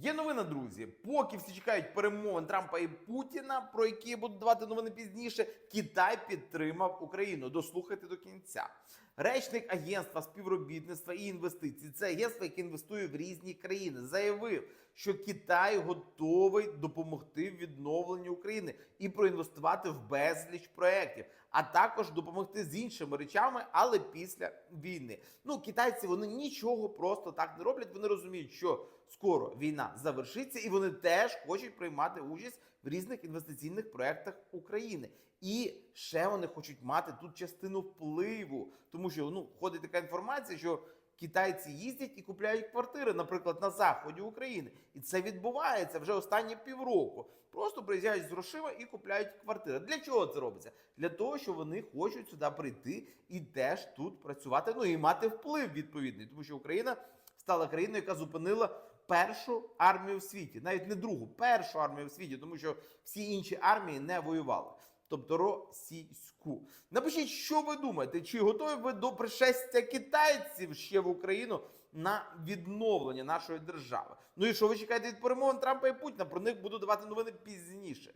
Є новина, друзі. Поки всі чекають перемовин Трампа і Путіна, про які я буду давати новини пізніше, Китай підтримав Україну. Дослухайте до кінця. Речник агентства співробітництва і інвестицій, це агентство, яке інвестує в різні країни, заявив, що Китай готовий допомогти в відновленні України і проінвестувати в безліч проєктів, а також допомогти з іншими речами, але після війни. Ну, китайці вони нічого просто так не роблять. Вони розуміють, що скоро війна завершиться, і вони теж хочуть приймати участь в різних інвестиційних проєктах України. І ще вони хочуть мати тут частину впливу, тому що ну ходить така інформація, що китайці їздять і купляють квартири, наприклад, на заході України, і це відбувається вже останні півроку. Просто приїжджають з грошима і купляють квартири. Для чого це робиться? Для того, що вони хочуть сюди прийти і теж тут працювати. Ну і мати вплив відповідний, тому що Україна стала країною, яка зупинила першу армію в світі, навіть не другу, першу армію в світі, тому що всі інші армії не воювали. Тобто російську. Напишіть, що ви думаєте, чи готові ви до пришестя китайців ще в Україну на відновлення нашої держави? Ну і що ви чекаєте від перемовин Трампа і Путіна? Про них буду давати новини пізніше.